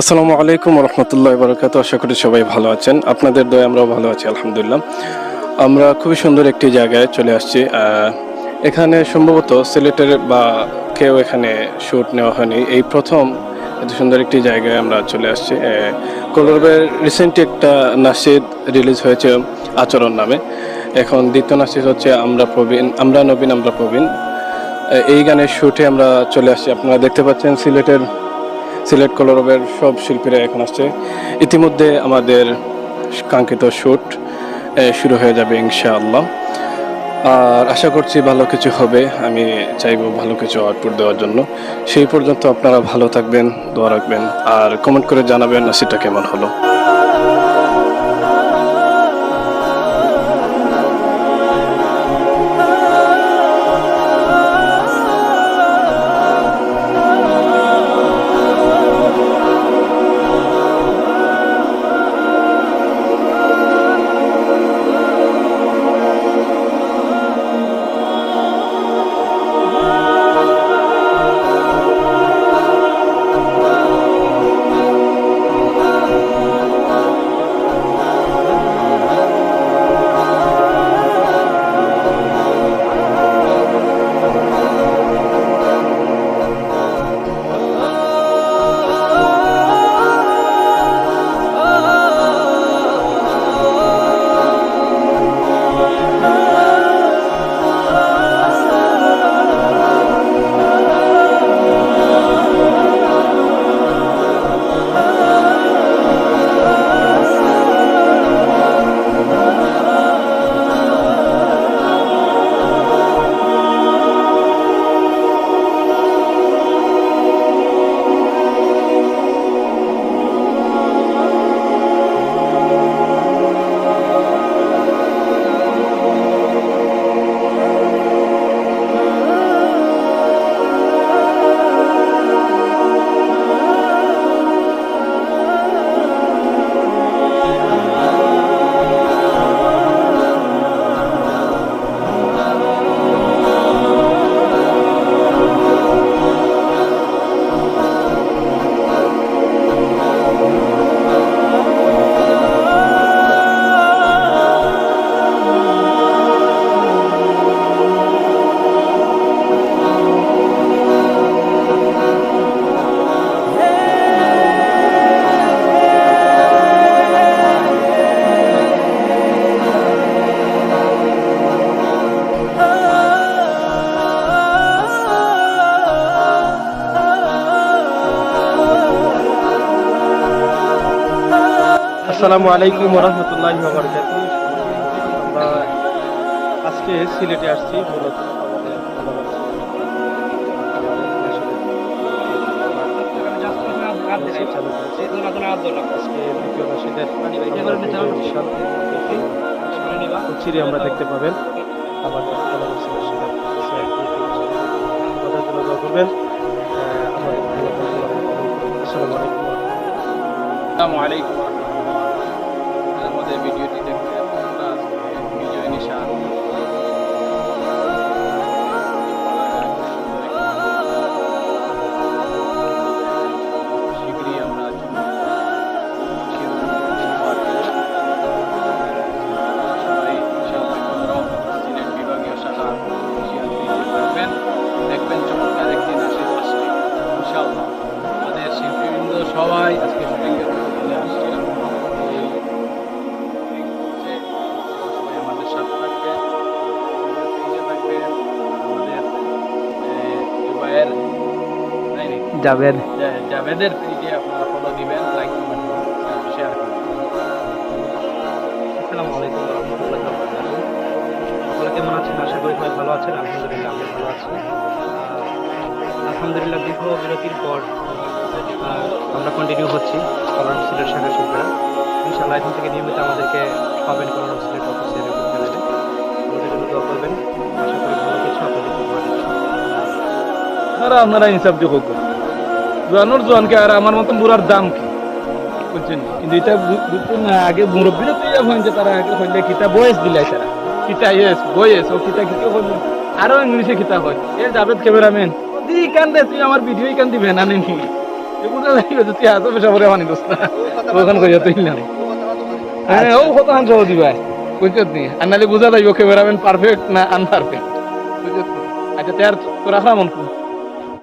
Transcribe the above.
আসসালামু আলাইকুম রহমতুল্লাহ বরকাত আশা করি সবাই ভালো আছেন। আপনাদের দয়ে আমরাও ভালো আছি, আলহামদুলিল্লাহ। আমরা খুবই সুন্দর একটি জায়গায় চলে আসছি। এখানে সম্ভবত সিলেটের বা কেউ এখানে শ্যুট নেওয়া হয়নি। এই প্রথম এত সুন্দর একটি জায়গায় আমরা চলে আসছি। কলরবের রিসেন্টলি একটা নাসিদ রিলিজ হয়েছে আচরণ নামে। এখন দ্বিতীয় নাসিদ হচ্ছে আমরা প্রবীণ, আমরা নবীন, আমরা প্রবীণ। এই গানের শ্যুটে আমরা চলে আসছি। আপনারা দেখতে পাচ্ছেন সিলেটের সিলেট কলরবের সব শিল্পীরা এখন আসছে। ইতিমধ্যে আমাদের কাঙ্ক্ষিত শ্যুট শুরু হয়ে যাবে ইনশাআল্লাহ। আর আশা করছি ভালো কিছু হবে। আমি চাইব ভালো কিছু আউটপুট দেওয়ার জন্য। সেই পর্যন্ত আপনারা ভালো থাকবেন, দোয়া রাখবেন। আর কমেন্ট করে জানাবেন সেটা কেমন হলো। আসসালামু আলাইকুম রহমতুল্লাহ আমরা আজকে সিলেটে আসছি, মূলত। চিরে আমরা দেখতে পাবেন। জন্য আসসালামু আলাইকুম। যাবেন। জাভেদের পেজে আপনারা ফলো দিবেন লাইক কমেন্ট শেয়ার করবেন। আসসালামু আলাইকুম রহমতুল্লাহ সকলে কেমন আছেন? আশা করি সবাই ভালো আছেন। আলহামদুলিল্লাহ আমি ভালো আছি। আলহামদুলিল্লাহ দীর্ঘ বিরতির পর আমরা কন্টিনিউ হচ্ছি কলম সিলেট শাখা শিল্পীরা ইনশাআল্লাহ এখন থেকে নিয়মিত আমাদেরকে পাবেন কলম সিলেট চ্যানেলে আমাদের জন্য দোয়া করবেন। আশা করি ভালো কিছু আপনাদের আপনারা আপনারা হিসাব দিয়ে হোক জোয়ানোর জোয়ানকে আর আমার মতন বুড়ার দাম কি? বুঝছেন? কিন্তু এটা বুঝছেন না আগে মুরব্বীরা তো ইয়া হয়েছে তারা আগে হইলে কিতা বয়স দিলাই তারা। কিতা ইয়েস, বয়স, ও কিতা কিতা হইলে। আরও ইংলিশে কিতা হয়? এ জাভেদ ক্যামেরাম্যান, দি কান দে তুই আমার ভিডিও কান দিবে না নাকি বুঝা যাইবে যে তুই এত পয়সা ভরে মানি দোস না ওখান কইয়া তুইলাম হ্যাঁ ও কত হান সহ দিবা বুঝছত নি? আর নালে বুঝা যাইব ক্যামেরাম্যান পারফেক্ট না আনপারফেক্ট বুঝছত নি? আচ্ছা তার তো রাখলাম মন